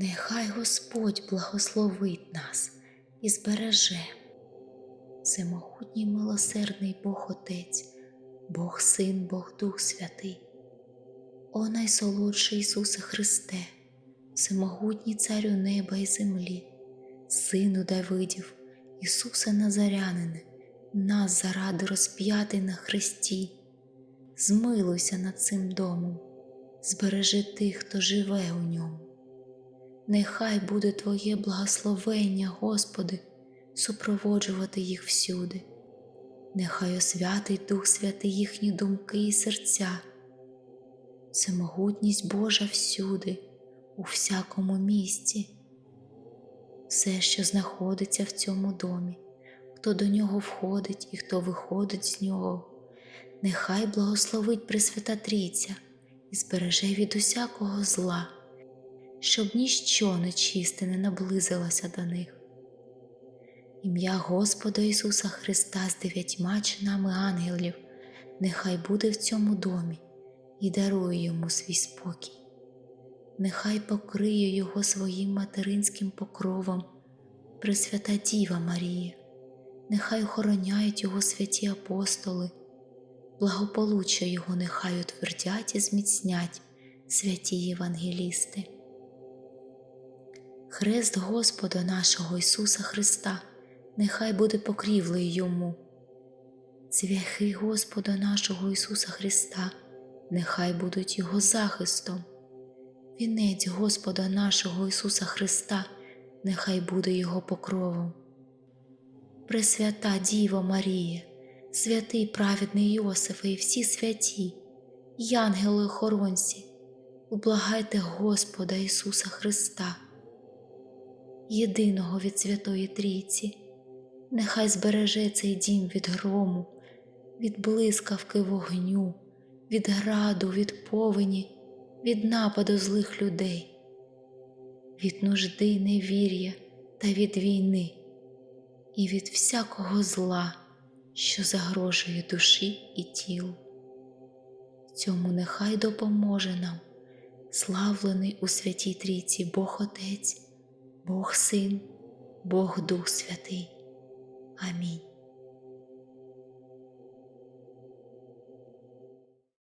Нехай Господь благословить нас і збереже. Всемогутній милосердний Бог Отець, Бог Син, Бог Дух Святий. О найсолодший Ісусе Христе, всемогутній Царю неба і землі, Сину Давидів, Ісусе Назарянине, нас заради розп'ятий на Христі. Змилуйся над цим домом, збережи тих, хто живе у ньому. Нехай буде Твоє благословення, Господи, супроводжувати їх всюди. Нехай освятить Дух Святий їхні думки і серця. Всемогутність Божа всюди, у всякому місці. Все, що знаходиться в цьому домі, хто до нього входить і хто виходить з нього, нехай благословить Пресвята Трійця і збереже від усякого зла, щоб ніщо нечисте не наблизилося до них. Ім'я Господа Ісуса Христа з дев'ятьма чинами ангелів нехай буде в цьому домі і дарує йому свій спокій. Нехай покриє його своїм материнським покровом Пресвята Діва Марія, нехай охороняють його святі апостоли, благополуччя його нехай утвердять і зміцнять святі євангелісти. Хрест Господа нашого Ісуса Христа нехай буде покрівлею йому. Цвяхи Господа нашого Ісуса Христа нехай будуть Його захистом. Вінець Господа нашого Ісуса Христа нехай буде Його покровом. Пресвята Діво Марія, святий праведний Йосифе і всі святі, і ангели-охоронці, ублагайте Господа Ісуса Христа, єдиного від Святої Трійці, нехай збереже цей дім від грому, від блискавки вогню, від граду, від повені, від нападу злих людей, від нужди, невір'я та від війни і від всякого зла, що загрожує душі і тілу. Цьому нехай допоможе нам, славлений у святій трійці Бог Отець, Бог Син, Бог Дух Святий. Амінь.